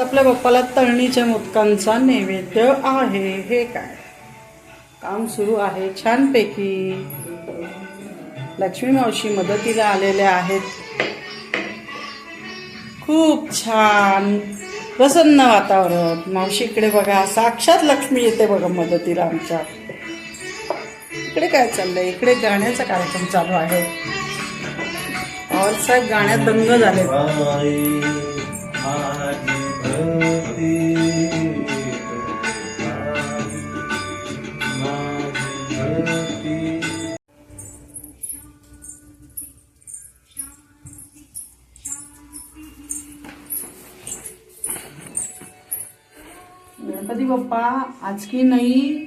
आपल्या बाप्पाला तळणीच्या मोदकांचा नैवेद्य आहे. हे काय? काम सुरू आहे छानपैकी. लक्ष्मी मावशी मदतीला आलेल्या आहेत. खूप छान. प्रसन्न वातावरण. मावशीकडे बघा. साक्षात लक्ष्मी येते बघा मदतीला आमच्या. इकडे काय चाललंय? इकडे गाण्याचा कार्यक्रम चालू आहे. पवार साहेब गाण्यात दंग झाले गणपती बाप्पा आज की नाही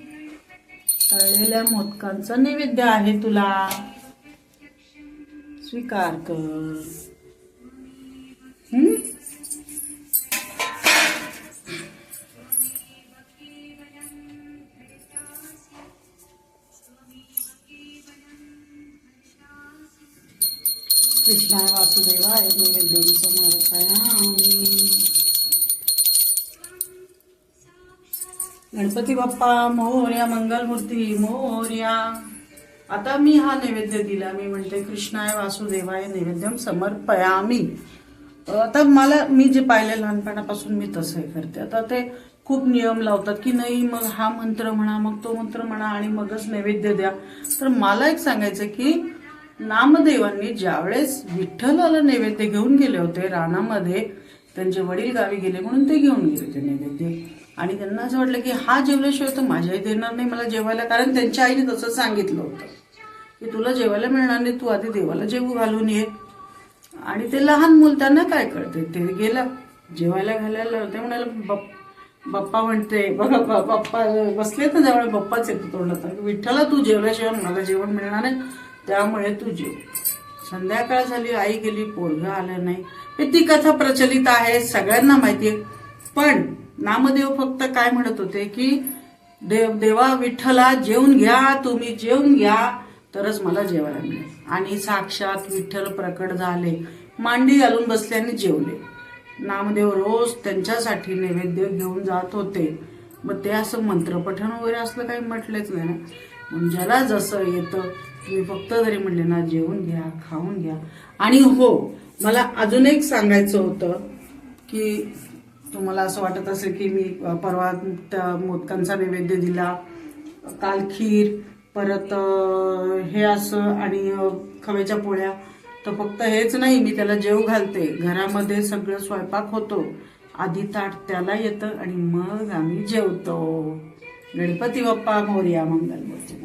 तळलेल्या मोदकांचा नैवेद्य आहे तुला. स्वीकार कर. हम्म? कृष्णाय वासुदेवाय नैवेद्य आणि गणपती बाप्पा मोर्या मंगलमूर्ती मोर्या. आता मी हा नैवेद्य दिला. मी म्हणते कृष्णाय वासुदेवाय नैवेद्यम समर्पयामी. आता मला मी जे पाहिलं लहानपणापासून मी तसं हे करते. आता ते खूप नियम लावतात की नाही मग हा मंत्र म्हणा मग तो मंत्र म्हणा आणि मगच नैवेद्य द्या. तर मला एक सांगायचं की नामदेवांनी ज्यावेळेस विठ्ठलाला नैवेद्य घेऊन गेले होते रानामध्ये त्यांचे वडील गावी गेले म्हणून ते घेऊन गेले ते नैवेद्य. आणि त्यांना असं वाटलं की हा जेवल्याशिवाय तर माझ्याही देणार नाही मला जेवायला कारण त्यांच्या आईने तसं सांगितलं होतं. की तुला जेवायला मिळणार नाही तू आधी देवाला जेवू घालून ये. आणि ते लहान मुल त्यांना काय कळते ते गेलं जेवायला घालायला ते म्हणाले "बाप- बाप्पा म्हणते बघा बाप्पा बसले तर त्यामुळे बाप्पाच येतो तोंडात. विठ्ठला तू जेवल्याशिवाय मला जेवण मिळणार नाही त्यामुळे तू जेव. संध्याकाळ झाली आई गेली पोरग आलं नाही. ती कथा प्रचलित आहे सगळ्यांना माहिती आहे पण नामदेव फक्त काय म्हणत होते की देव देवा विठ्ठला जेवून घ्या तुम्ही जेवून घ्या. तरच मला जेवायला मिळेल. आणि साक्षात विठ्ठल प्रकट झाले. मांडी घालून बसल्याने जेवले. नामदेव रोज त्यांच्यासाठी नैवेद्य घेऊन जात होते. मग ते असं मंत्रपठण वगैरे असलं काही म्हटलेच नाही ना. ज्याला जसं येतं तुम्ही फक्त जरी म्हणले ना जेवून घ्या खाऊन घ्या. आणि हो मला अजून एक सांगायचं होतं की तुम्हाला असं वाटत असेल की मी परवा त्या मोदकांचा नैवेद्य दिला काल खीर परत हे असं आणि खवेच्या खव्याच्या पोळ्या. तर फक्त हेच नाही मी त्याला जेव घालते. घरामध्ये सगळं स्वयंपाक होतो. आधी ताट त्याला येतं आणि मग आम्ही जेवतो. गणपती बाप्पा मोर्या मंगलमूर्ती.